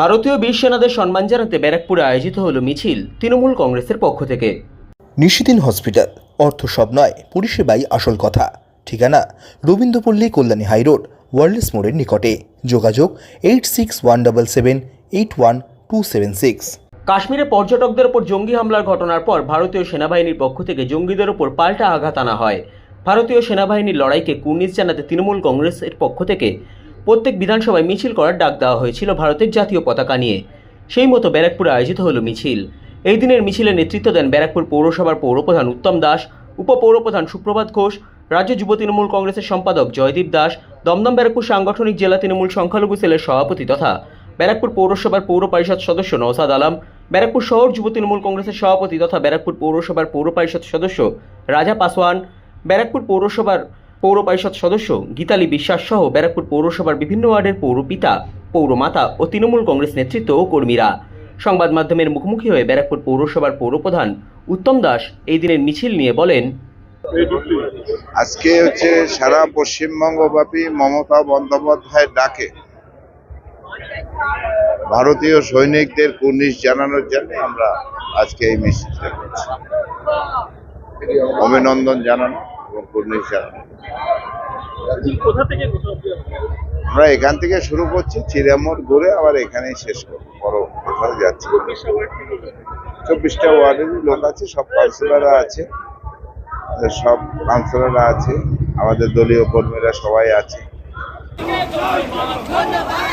ভারতীয় বীর সেনাদের সম্মান জানাতে ব্যারাকপুরে আয়োজিত হলো মিছিল তৃণমূল কংগ্রেসের পক্ষ থেকে। নিশিদিন হসপিটাল অর্থ সব নয় পরিষেবাই আসল কথা। ঠিকানা রবীন্দ্রপল্লী কল্যাণী হাইরোড ওয়ার্ল্ডস মোড়ের নিকটে। যোগাযোগ eight six one double seven eight one two seven six. কাশ্মীরে পর্যটকদের ওপর জঙ্গি হামলার ঘটনার পর ভারতীয় সেনাবাহিনীর পক্ষ থেকে জঙ্গিদের ওপর পাল্টা আঘাত আনা হয়। ভারতীয় সেনাবাহিনীর লড়াইকে কুর্নিশ জানাতে তৃণমূল কংগ্রেসের পক্ষ থেকে প্রত্যেক বিধানসভায় মিছিল করার ডাক দেওয়া হয়েছিল ভারতের জাতীয় পতাকা নিয়ে। সেই মতো ব্যারাকপুরে আয়োজিত হলো মিছিল। এই দিনের মিছিলে নেতৃত্ব দেন ব্যারাকপুর পৌরসভার পৌরপ্রধান উত্তম দাস, উপপৌরপ্রধান সুপ্রভাত ঘোষ, রাজ্য যুব তৃণমূল কংগ্রেসের সম্পাদক জয়দীপ দাস, দমদম ব্যারাকপুর সাংগঠনিক জেলা তৃণমূল সংখ্যালঘু সেলের সভাপতি তথা ব্যারাকপুর পৌরসভার পৌর পরিষদ সদস্য নওসাদ আলম, ব্যারাকপুর শহর যুব তৃণমূল কংগ্রেসের সভাপতি তথা ব্যারাকপুর পৌরসভার পৌর পরিষদ সদস্য রাজা পাসওয়ান, ব্যারাকপুর পৌরসভার পৌর পরিষদ সদস্য গীতালি বিশ্বাস সহ ব্যারাকপুর পৌরসভার বিভিন্ন ওয়ার্ডের পৌরপিতা পৌরমাতা ও তৃণমূল কংগ্রেস নেতৃত্ব ও কর্মীরা। সংবাদ মাধ্যমের মুখোমুখি হয়ে ব্যারাকপুর পৌরসভার পৌরপ্রধান উত্তম দাস এই দিনের মিছিল নিয়ে বলেন, আজকে হচ্ছে সারা পশ্চিমবঙ্গব্যাপী মমতা বন্দ্যোপাধ্যায়ের ডাকে। ভারতীয় সৈনিকদের কুর্নিশ জানানোর জন্য আমরা আজকে এই মিছিলটা করছি। অভিনন্দন জানানো। এবং জানানো আমরা এখান থেকে শুরু করছি চিরামোড় ঘুরে আবার এখানেই শেষ করব বড় কোথাও যাচ্ছি চব্বিশটা ওয়ার্ডেরই লোক আছে সব কাউন্সিলররা আছে আমাদের সব কাউন্সিলররা আছে আমাদের দলীয় কর্মীরা সবাই আছে। ধন্যবাদ।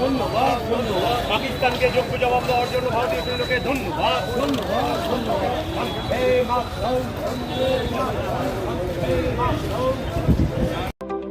ধন্যবাদ ধন্যবাদ পাকিস্তানকে যোগ্য জবাব দেওয়ার জন্য ভারতীয় সৈন্যকে ধন্যবাদ ধন্যবাদ ধন্যবাদ